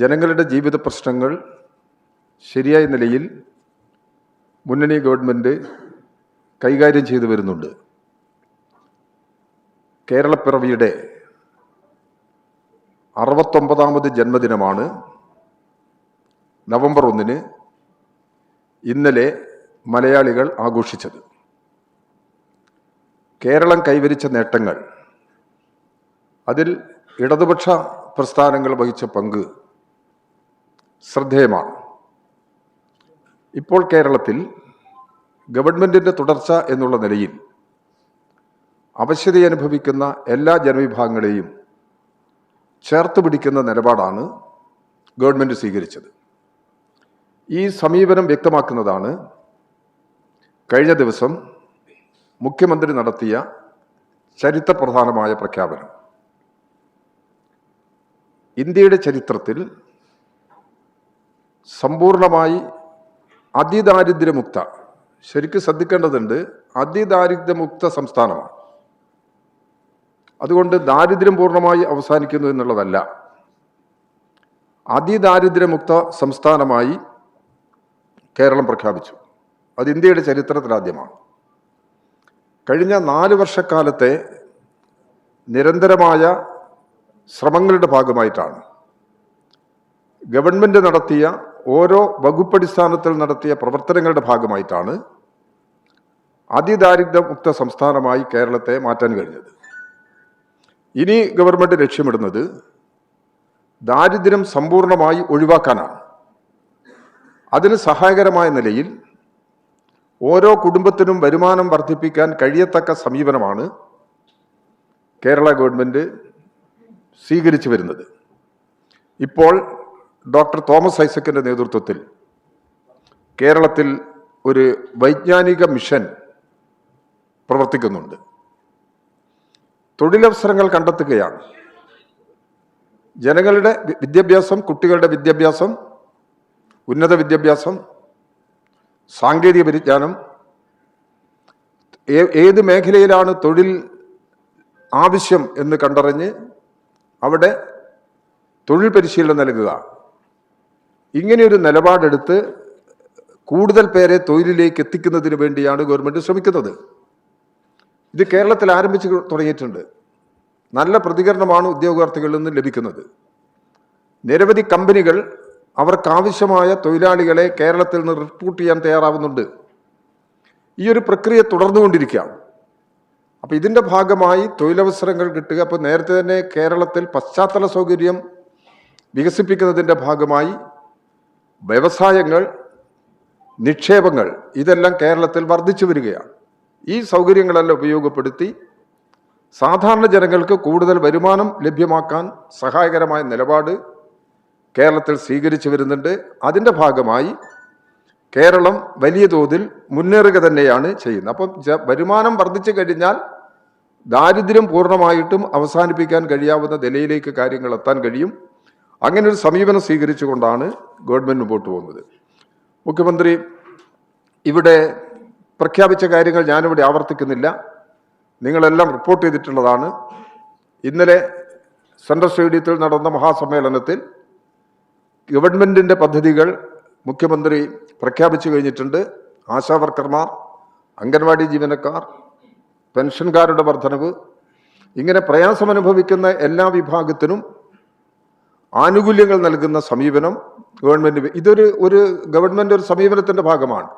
ജനങ്ങളുടെ ജീവിത പ്രശ്നങ്ങൾ ശരിയായ നിലയിൽ മുന്നണി ഗവൺമെന്റ് കൈകാര്യം ചെയ്തു വരുന്നുണ്ട്. കേരളപ്പിറവിയുടെ അറുപത്തൊമ്പതാമത് ജന്മദിനമാണ്. നവംബർ ഒന്നിന് ഇന്നലെ മലയാളികൾ ആഘോഷിച്ചത്. കേരളം കൈവരിച്ച നേട്ടങ്ങൾ അതിൽ ഇടതുപക്ഷ പ്രസ്ഥാനങ്ങൾ വഹിച്ച പങ്ക് ശ്രദ്ധേയമാണ്. ഇപ്പോൾ കേരളത്തിൽ ഗവൺമെന്റിന്റെ തുടർച്ച എന്നുള്ള നിലയിൽ അവശ്യത അനുഭവിക്കുന്ന എല്ലാ ജനവിഭാഗങ്ങളെയും ചേർത്ത് പിടിക്കുന്ന നിലപാടാണ് ഗവൺമെന്റ് സ്വീകരിച്ചത്. ഈ സമീപനം വ്യക്തമാക്കുന്നതാണ് കഴിഞ്ഞ ദിവസം മുഖ്യമന്ത്രി നടത്തിയ ചരിത്രപ്രധാനമായ പ്രഖ്യാപനം. ഇന്ത്യയുടെ ചരിത്രത്തിൽ സമ്പൂർണമായി അതിദാരിദ്ര്യമുക്ത. ശരിക്കും ശ്രദ്ധിക്കേണ്ടതുണ്ട് അതിദാരിദ്ര്യമുക്ത സംസ്ഥാനമാണ്. അതുകൊണ്ട് ദാരിദ്ര്യം പൂർണമായി അവസാനിക്കുന്നു എന്നുള്ളതല്ല. അതിദാരിദ്ര്യമുക്ത സംസ്ഥാനമായി കേരളം പ്രഖ്യാപിച്ചു. അത് ഇന്ത്യയുടെ ചരിത്രത്തിലാദ്യമാണ് കഴിഞ്ഞ നാല് വർഷക്കാലത്തെ നിരന്തരമായ ശ്രമങ്ങളുടെ ഭാഗമായിട്ടാണ് ഗവൺമെന്റ് നടത്തിയ ഓരോ വകുപ്പടിസ്ഥാനത്തിൽ നടത്തിയ പ്രവർത്തനങ്ങളുടെ ഭാഗമായിട്ടാണ് അതിദാരിദ്ര്യമുക്ത സംസ്ഥാനമായി കേരളത്തെ മാറ്റാൻ കഴിഞ്ഞത്. ഇനി ഗവൺമെന്റ് ലക്ഷ്യമിടുന്നത് ദാരിദ്ര്യം സമ്പൂർണമായി ഒഴിവാക്കാനാണ്. അതിന് സഹായകരമായ നിലയിൽ ഓരോ കുടുംബത്തിനും വരുമാനം വർദ്ധിപ്പിക്കാൻ കഴിയത്തക്ക സമീപനമാണ് കേരള ഗവൺമെന്റ് സ്വീകരിച്ചു വരുന്നത്. ഇപ്പോൾ ഡോക്ടർ തോമസ് ഐസക്കിന്റെ നേതൃത്വത്തിൽ കേരളത്തിൽ ഒരു വൈജ്ഞാനിക മിഷൻ പ്രവർത്തിക്കുന്നുണ്ട്. തൊഴിലവസരങ്ങൾ കണ്ടെത്തുകയാണ്. ജനങ്ങളുടെ വിദ്യാഭ്യാസം കുട്ടികളുടെ വിദ്യാഭ്യാസം ഉന്നത വിദ്യാഭ്യാസം സാങ്കേതിക പരിജ്ഞാനം ഏത് മേഖലയിലാണ് തൊഴിൽ ആവശ്യം എന്ന് കണ്ടറിഞ്ഞ് അവിടെ തൊഴിൽ പരിശീലനം നൽകുക. ഇങ്ങനെയൊരു നിലപാടെടുത്ത് കൂടുതൽ പേരെ തൊഴിലിലേക്ക് എത്തിക്കുന്നതിന് വേണ്ടിയാണ് ഗവൺമെന്റ് ശ്രമിക്കുന്നത്. ഇത് കേരളത്തിൽ ആരംഭിച്ച് തുടങ്ങിയിട്ടുണ്ട്. നല്ല പ്രതികരണമാണ് ഉദ്യോഗാർത്ഥികളിൽ നിന്ന് ലഭിക്കുന്നത്. നിരവധി കമ്പനികൾ അവർക്കാവശ്യമായ തൊഴിലാളികളെ കേരളത്തിൽ നിന്ന് റിക്രൂട്ട് ചെയ്യാൻ തയ്യാറാവുന്നുണ്ട്. ഈ ഒരു പ്രക്രിയ തുടർന്നുകൊണ്ടിരിക്കുകയാണ്. അപ്പോൾ ഇതിന്റെ ഭാഗമായി തൊഴിലവസരങ്ങൾ കിട്ടുക അപ്പോൾ നേരത്തെ തന്നെ കേരളത്തിൽ പശ്ചാത്തല സൗകര്യം വികസിപ്പിക്കുന്നതിന്റെ ഭാഗമായി വ്യവസായങ്ങൾ നിക്ഷേപങ്ങൾ ഇതെല്ലാം കേരളത്തിൽ വർദ്ധിച്ചു വരികയാണ്. ഈ സൗകര്യങ്ങളെല്ലാം ഉപയോഗപ്പെടുത്തി സാധാരണ ജനങ്ങൾക്ക് കൂടുതൽ വരുമാനം ലഭ്യമാക്കാൻ സഹായകരമായ നിലപാട് കേരളത്തിൽ സ്വീകരിച്ചു വരുന്നുണ്ട്. അതിന്റെ ഭാഗമായി കേരളം വലിയ തോതിൽ മുന്നേറുക തന്നെയാണ് ചെയ്യുന്നത്. അപ്പം വരുമാനം വർദ്ധിച്ചു കഴിഞ്ഞാൽ ദാരിദ്ര്യം പൂർണമായിട്ടും അവസാനിപ്പിക്കാൻ കഴിയാവുന്ന നിലയിലേക്ക് കാര്യങ്ങൾ എത്താൻ കഴിയും. അങ്ങനെ ഒരു സമീപനം സ്വീകരിച്ചുകൊണ്ടാണ് ഗവൺമെന്റ് മുമ്പോട്ട് പോകുന്നത്. മുഖ്യമന്ത്രി ഇവിടെ പ്രഖ്യാപിച്ച കാര്യങ്ങൾ ഞാനിവിടെ ആവർത്തിക്കുന്നില്ല. നിങ്ങളെല്ലാം റിപ്പോർട്ട് ചെയ്തിട്ടുള്ളതാണ്. ഇന്നലെ സെൻട്രൽ സ്റ്റേഡിയത്തിൽ നടന്ന മഹാസമ്മേളനത്തിൽ ഗവൺമെന്റിന്റെ പദ്ധതികൾ മുഖ്യമന്ത്രി പ്രഖ്യാപിച്ചു കഴിഞ്ഞിട്ടുണ്ട്. ആശാവർക്കർമാർ അംഗൻവാടി ജീവനക്കാർ പെൻഷൻകാരുടെ വർധനവ് ഇങ്ങനെ പ്രയാസമനുഭവിക്കുന്ന എല്ലാ വിഭാഗത്തിനും ആനുകൂല്യങ്ങൾ നൽകുന്ന സമീപനം ഗവൺമെന്റ് ഇതൊരു ഒരു ഗവൺമെന്റ് ഒരു സമീപനത്തിന്റെ ഭാഗമാണ്.